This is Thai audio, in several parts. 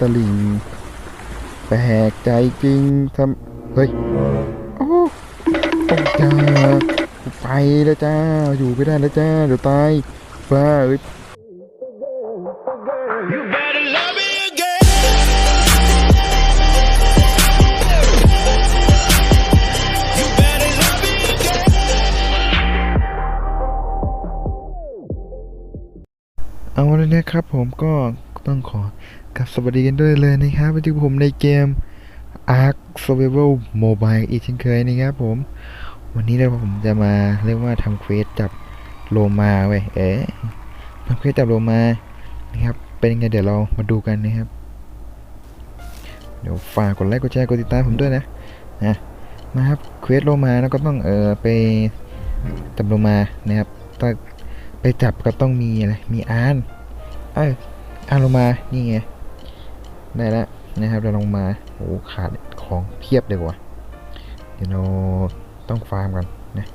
ตลิงแปลกใจจริงทำเฮ้ย โอ้โอ้จ้ากูไปแล้วจ้า อยู่ไม่ได้แล้วจ้า เดี๋ยวตายบ้าเอ้ย You better love me again. You better love me again. เอาแล้วนะครับผมก็ต้องขอ กับสวัสดีกันด้วยเลยนะครับวันที่ผมในเกม Ark Survival Mobile อีกเช่นเคยนะครับผม วันนี้เราผมจะมาเรียกว่าทำเควสจับโลมาเว้ยเอ๊ะทำเควสจับโลมานะครับเป็นยังไงเดี๋ยวเรามาดูกันนะครับ เดี๋ยวฝากกดไลค์กดแชร์กดติดตามผมด้วยนะนะมาครับเควสโลมาแล้วก็ต้องเออไปจับโลมานะครับถ้าไปจับก็ต้องมีอะไรมีอานเอยอานโลมานี่ไง ได้แล้วนะครับเราลงมาโอ้ขาดของเพียบเลยว่ะเดี๋ยวเราต้องฟาร์มกันนะ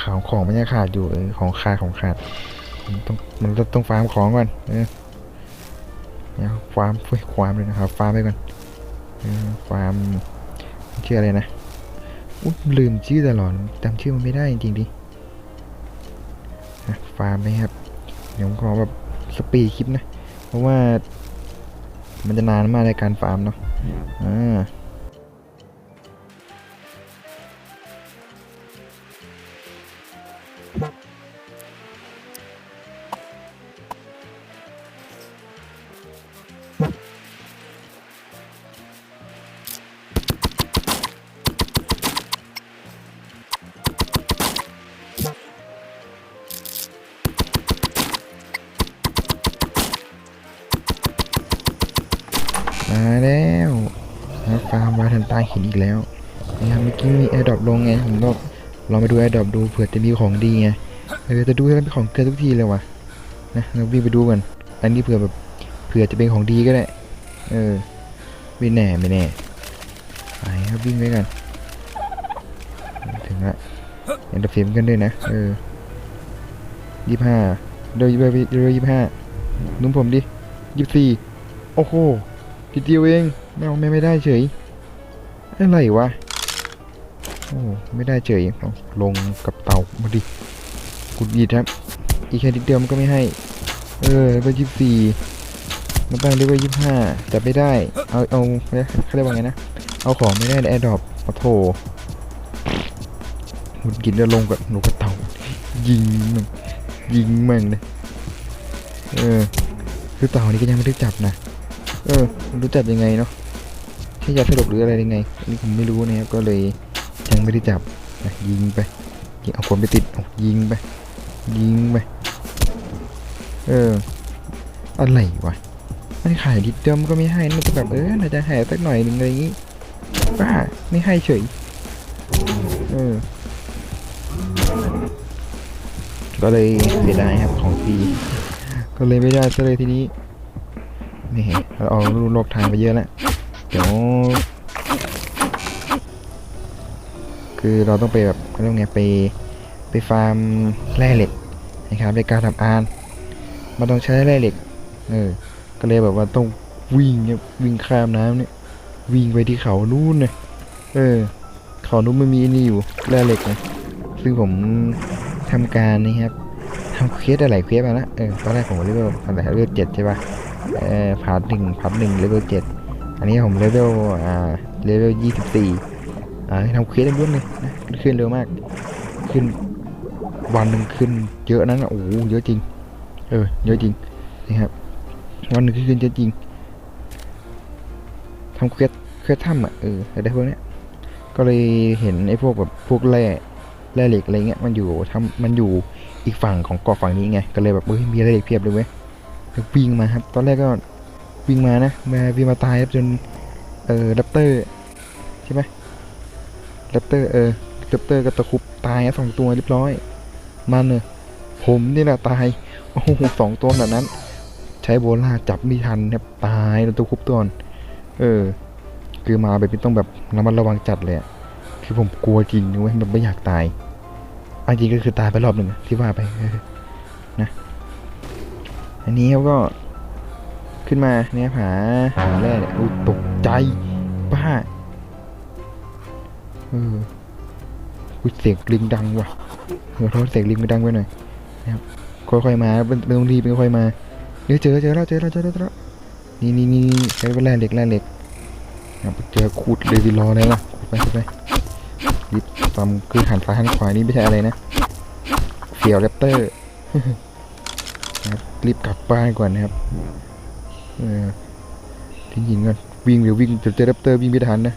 ของของมันยังขาดอยู่ของขาดของขาดมันต้องมันต้องฟาร์มของก่อนเออเนี่ยฟาร์มเฟ้ยความเลยนะครับฟาร์มไปก่อนฟาร์มชื่ออะไรนะอุ๊ยลืมชื่อตลอดจำชื่อมันไม่ได้จริงๆดิฟาร์มไหมครับเดี๋ยวผมขอแบบสปีดคลิปนะ เพราะว่า มันจะนานมากในการฟาร์มเนาะอ่า มาแล้วนะฟาร์มวาทันใต้หินอีกแล้วนะครับเมื่อกี้มีแอร์ดรอปลงไงผมก็ลองไปดูแอร์ดรอปดูเผื่อจะมีของดีไงเออจะดูแล้วเป็นของเกินทุกทีเลยว่ะนะเราวิ่งไปดูกันอันนี้เผื่อแบบเผื่อจะเป็นของดีก็ได้เออไม่แน่ไม่แน่ไปครับวิ่งไปกันถึงละเอ็นเตอร์เฟมกันด้วยนะเออยี่ห้าเดี๋ยวยี่ห้าเดี๋ยวยี่ห้านุ่มผมดิยี่สี่โอ้โห ทีเดียวเองไม่เอาไม่ไม่ได้เฉยอะไรวะโอ้ไม่ได้เฉยลงกับเต่ามาดิกุดหยิดครับ อีกแค่นิดเดียวมันก็ไม่ให้ เออเลเวลยี่สี่มันตั้งเลเวลยี่ห้าแต่ไม่ได้ เอาเอาเขาเรียกว่าไงนะ เอาของไม่ได้ในแอร์ดรอปโอ้โถหุดกินแล้วลงกับหนูกับเต่า ยิงมันยิงแม่งเลยเออ คือเต่านี่ก็ยังไม่ได้จับนะ เออรู้จักยังไงเนาะใช่ยาสลบหรืออะไรยังไงอันนี้ผมไม่รู้นะครับก็เลยยังไม่ได้จับนะยิงไปยิงเอาคนไปติดเอายิงไปยิงไปเอออะไรวะมันขายดิเดิมก็ไม่ให้มันจะแบบเออน่าจะแห่สักหน่อยหนึ่งอะไรอย่างงี้บ้าไม่ให้เฉยเออก็เลยเสียดายครับของฟรีก็เลยไม่ได้ซะเลยทีนี้ นี่เราเอารูโลกทางไปเยอะแล้วเดี๋ยวคือเราต้องไปแบบเขาเรียกไงไปไปฟาร์มแร่เหล็กนะครับในการทำอานมันต้องใช้แร่เหล็กเออก็เลยแบบว่าต้องวิ่งเนี่ยวิ่งข้ามน้ำเนี่ยวิ่งไปที่เขานู่นเนี่ยเออเขานู้นมันมีนี่อยู่แร่เหล็กนะซึ่งผมทำการนะครับทำเควสอะไรเควสมาแล้วเออตอนแรกผมเลเวลอะไรเลเวลเจ็ดใช่ปะ เอ่อพาร์ทหนึ่งพาร์ทหนึ่งเลเวลเจ็ดอันนี้ผมเลเวลอ่าเลเวลยี่สิบสี่อ่าทำเควสได้ด้วยเลยนะขึ้นเร็วมาก ขึ้นวันหนึ่งขึ้นเยอะนั้นอะโอ้โหเยอะจริง เออเยอะจริงนะครับวันหนึ่งขึ้นเยอะจริงทำเควสเควสถ้ำอะเออได้พวกเนี้ยก็เลยเห็นไอ้พวกแบบพวกแร่แร่เหล็กอะไรเงี้ยมันอยู่ทำมันอยู่อีกฝั่งของเกาะฝั่งนี้ไงก็เลยแบบเฮ้ยมีแร่เหล็กเพียบเลยเว้ย วิ่งมาครับ ตอนแรกก็วิ่งมานะ มาวิ่งมาตายครับจน เออแรปเตอร์ใช่ไหมแรปเตอร์เออแรปเตอร์ก็ตะคุบตายสองตัวเรียบร้อย มันเนอะผมนี่แหละตาย โอ้โหสองตัวแบบนั้น ใช้โบล่าจับไม่ทันครับตายแล้วตะคุบตัวอนเออ คือมาแบบนี้ต้องแบบระมัดระวังจัดเลยคือผมกลัวจริงนะเว้ยแบบไม่อยากตายอันจริงก็คือตายไปรอบหนึ่งที่ว่าไป อันนี้เขาก็ขึ้นมาเนี่ยหาหาแร่เนี่ยอุ้ยตกใจบ้าเอออุ้ยเสียงลิงดังว่ะขอโทษเสียงลิงมันดังไปหน่อยนะครับค่อยๆมาเป็นเป็นตรงรีเป็นค่อยมาเดี๋ยวเจอเจอแล้วเจอแล้วเจอแล้วเจอแล้วนี่นี่นี่ใช้เป็นแร่เหล็กแร่เหล็กนะเจอขุดเลยสิรอแล้วล่ะขุดไปขุดไปรีบตามคือหันซ้ายหันขวานี่ไม่ใช่อะไรนะเฟียวแรปเตอร์ นะครับรีบกลับบ้านก่อนนะครับเออทิ้งหินก่อนวิ่งเดี๋ยววิ่งเดี๋ยวเจอแรปเตอร์วิ่งไม่ทันนะ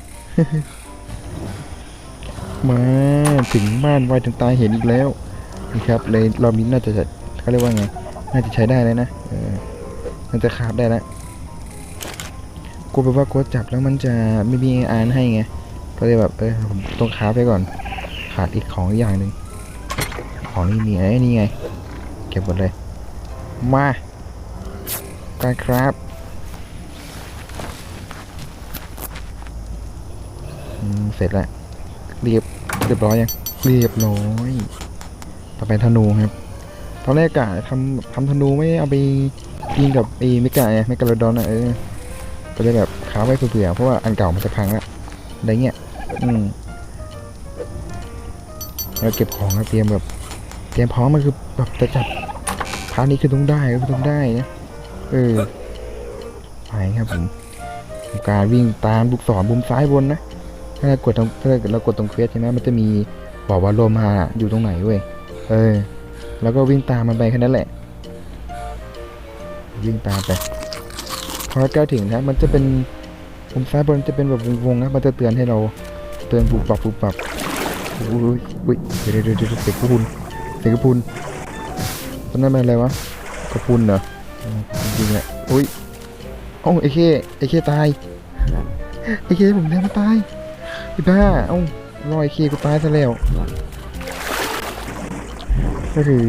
มาถึงบ้านไวถึงตายเห็นอีกแล้วนะครับเลยรอบนี้น่าจะเขาเรียกว่าไงน่าจะใช้ได้แล้วนะเออน่าจะคาบได้แล้วกลัวแบบว่ากลัวจับแล้วมันจะไม่มีอานให้ไงก็เลยแบบเออผมต้องคาบไปก่อน ขาดอีกของอีกอย่างหนึ่งของนี่มีไอ้นี่ไง เก็บหมดเลย มาการครับเสร็จแล้วเรียบเรียบร้อยยังเรียบร้อยต่อไปธนูครับตอนแรกกะทำทำธนูไม่เอาไปยิงกับไอ้เมกาไงเมกาโลดอนอะเออก็เลยแบบค้าไว้เผื่อเพราะว่าอันเก่ามันจะพังละอะไรเงี้ยอืมแล้วเก็บของแล้วเตรียมแบบ เตรียมพร้อมมันคือแบบจะจับาร์ทนี้คือต้องได้ก็คือต้องได้นะ เออ ไปครับผมทำการวิ่งตามลูกศรมุมซ้ายบนนะ ถ้าเรากดตรงถ้าเรากดตรงเควสใช่ไหมมันจะมีบอกว่าโลมาอยู่ตรงไหนเว้ย เออ แล้วก็วิ่งตามมันไปแค่นั้นแหละ วิ่งตามไป พอใกล้ถึงนะมันจะเป็นมุมซ้ายบนจะเป็นแบบวงๆนะ มันจะเตือนให้เราเตือนปุบปับปุบปับอุ้ยอุ้ยเดี๋ยวเดี๋ยวเดี๋ยวเสียงกระพุนเสียงกระพุนตอ นนั้นเป็นอะไรวะกระพุนเหรออืมจริงๆแหละอุ้ยโอ้าไอ้เคไอ้เคตายไอ้เคผมแทงมันตายไอ้บ้าเอ้ารอยเคกูตายซะแล้วก็คือ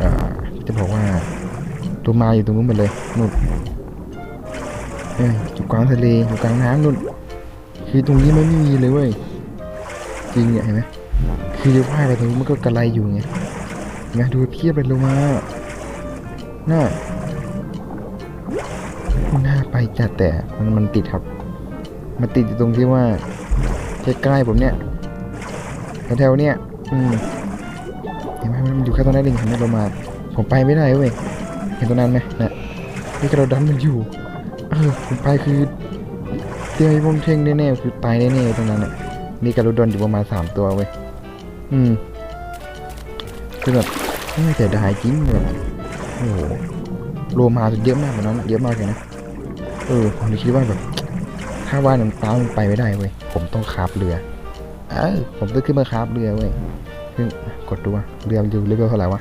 อ่าจะบอกว่าตัวมาอยู่ตรงนู้นหมดเลยนู่นเอ้ยอยู่กลางทะเลอยู่กลางน้ำนู่นคือตรงนี้มันไม่มีเลยเว้ยจริงเนี่ยเห็นไหมคือจะว่ายไปตรงนู้นมันก็กระไรอยู่ไงเห็ นะดูเพียบไปลงมาน่าน่าไปจัดแต่มันมันติดครับ มันติดอยู่ตรงที่ว่าใกล้ๆผมเนี่ยแถวๆเนี่ยอืมเห็นไหมมันอยู่แค่ตรงนั้นเองเห็นไหมเรามา ผมไปไม่ได้เว้ยเห็นตรงนั้นไหมนะนี่กระโดดดันมันอยู่เออผมไปคือเตี้ยพงเท่งแน่ๆคือตายแน่ๆตรงนั้นอะมีกระโดดดันอยู่ประมาณสามตัวเว้ยอืม คือแบบไม่เสียดายจริงแบบโอ้โหโลมาเยอะมากกว่านั้นอะเยอะมากเลยนะเออผมเลยคิดว่าแบบถ้าว่าน้ำตามไปไม่ได้เว้ยผมต้องคาบเรือเออผมต้องขึ้นมาคาบเรือเว้ยซึ่งกดดูว่าเรืออยู่เลเวลเท่าไหร่วะ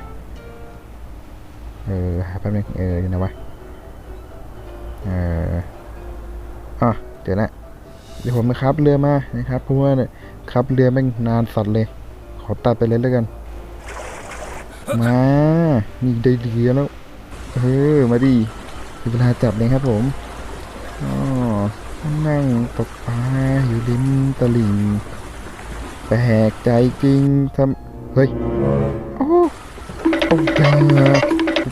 เออหาแป๊บนึงเอออยู่ไหนวะเอออะเดี๋ยวนะเดี๋ยวผมนะครับเรือมานะครับเพราะว่าเนี่ยขับเรือแม่งนานสัตว์เลย ขอตัดไปเลยแล้วกัน มา นี่ได้เรือแล้ว เออ มาดิเวลาจับเลยครับผมอ๋อนั่งตกปลาอยู่ริมตลิ่งแปลกใจจริงทำเฮ้ย โอ้โอ้ยา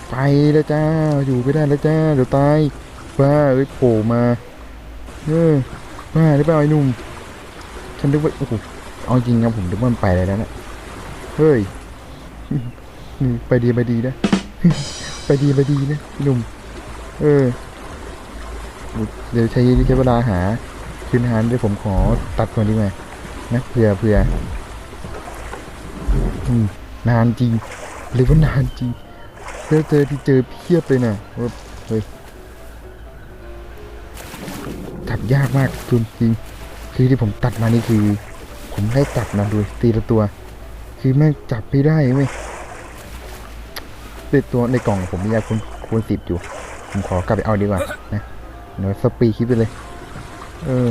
ไปแล้วจ้า อยู่ไม่ได้แล้วจ้า เดี๋ยวตาย บ้าเอ้ยโผล่มาเออบ้าหรือเปล่าไอ้หนุ่ม ฉันนึกว่า โอ้โห เอาจริงนะผมนึกว่ามันไปแล้วนะ เฮ้ย ไปดีไปดีนะ ไปดีไปดีนะหนุ่ม เออ เดี๋ยวใช้ใช้เวลาหา คืนหารเดี๋ยวผมขอตัดก่อนดีกว่านะเผื่อเผื่อนานจริงเรียกว่านานจริงเจอเจอที่เจอเพียบเลยนะว่าเฮ้ยจับยากมากจริงจริงคือที่ผมตัดมานี่คือ ผมได้จับนะดูตีละตัว คือแม่งจับไม่ได้เว้ย ติดตัวในกล่องผมมียาคูณคูณสิบอยู่ ผมขอกลับไปเอาดีกว่านะเดี๋ยวสปีดคลิปไปเลย เออ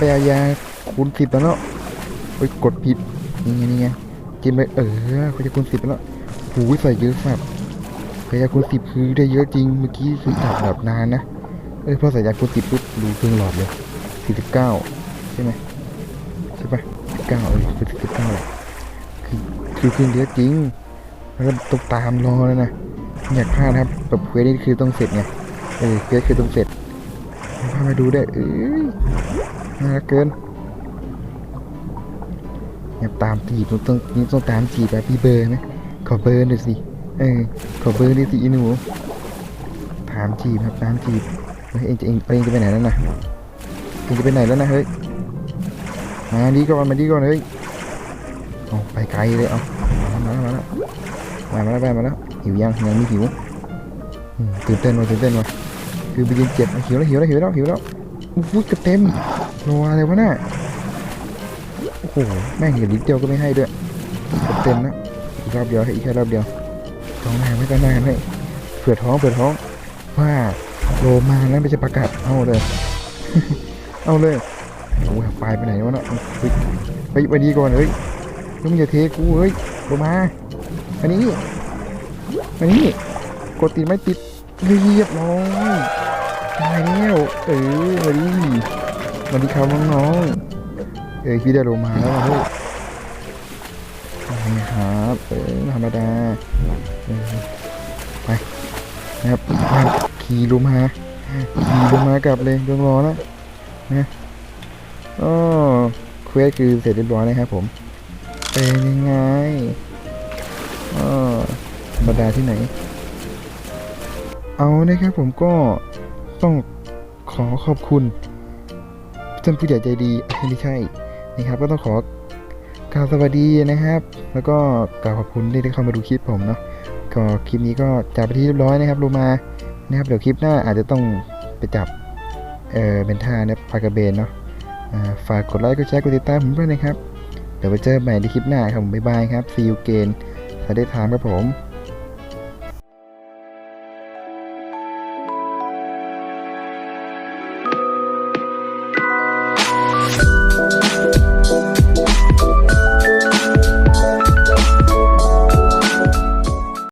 ไปเอายาคูณสิบแล้วเนาะเฮ้ยกดผิดนี่ไงนี่ไงกินไปเออเขาจะคูณสิบแล้วหูใส่เยอะสับเขาจะคูณสิบคือได้เยอะจริงเมื่อกี้คือจับแบบนานนะเอ้ยพอใส่ยาคูณสิบปุ๊บดูเครื่องหลอดเลยสี่สิบเก้าใช่ไหมใช่ปะสิบเก้าเออคือสิบเก้าแหละคือคือเครื่องเยอะจริงแล้วก็ต้องตามรอแล้วนะอยากพลาดครับแบบเควสนี่คือต้องเสร็จไงเออเควสคือต้องเสร็จ มาดูได้เอ้ยน่าเกินอย่าตามจีบต้องต้องนี่ต้องตามจีบแบบพี่เบอร์นะขอเบอร์หน่อยสิเออขอเบอร์หน่อยสิอีหนูถามจีบครับตามจีบเฮ้ยเองจะเองเองจะไปไหนแล้วนะเองจะไปไหนแล้วนะเฮ้ยมาดีก่อนมาดีก่อนเฮ้ยเอาไปไกลเลยเอามาแล้วมาแล้วมาแล้วมาแล้วมาแล้วหิวยังยังไม่หิวตื่นเต้นว่ะตื่นเต้นว่ะ คือไปยินเจ็บหิวแล้วหิวแล้วหิวแล้วหิวแล้วอู้หูจะเต็มรออะไรวะน่ะโอ้โหแม่งเห็นลิตรเดียวก็ไม่ให้ด้วยเต็มนะอีกรอบเดียวให้อีกแค่รอบเดียวท้องแม่ไม่กันหน้ากันให้เผื่อท้องเผื่อท้องว่าโลมาแล้วไม่ใช่ประกาศเอาเลย เอาเลยโอ้ยไฟไปไหนวะเนาะเฮ้ยเฮ้ยไปดีก่อนเฮ้ยเฮ้ยมึงอย่าเทกูเฮ้ยโลมาอันนี้อันนี้กดติดไม่ติดเรียบร้อย ได้แล้วเออมาดิมาดิครับน้องๆเอ้ยพี่ได้ลงมาแล้วเฮ้ยอะไรครับเออธรรมดาไปนะครับขี่ลงมาขี่ลงมากลับเลยเรื่องรอแล้วนะอ๋อเควสคือเสร็จเรียบร้อยนะครับผมเป็นยังไงอ๋อธรรมดาที่ไหนเอานะครับผมก็ ต้องขอขอบคุณท่านผู้ใหญ่ใจดีไม่ใช่นะครับก็ต้องขอกล่าวสวัสดีนะครับ แล้วก็กล่าวขอบคุณที่ได้เข้ามาดูคลิปผมเนาะก็คลิปนี้ก็จับไปที่เรียบร้อยนะครับลงมานะครับเดี๋ยวคลิปหน้าอาจจะต้องไปจับเออเป็นท่าเนี่ยปากระเบนเนาะฝากกดไลค์กดแชร์กดติดตามผมด้วยนะครับ เดี๋ยวไปเจอกันใหม่ในคลิปหน้าครับผมบ๊ายบายครับ see you again สวัสดีครับครับผม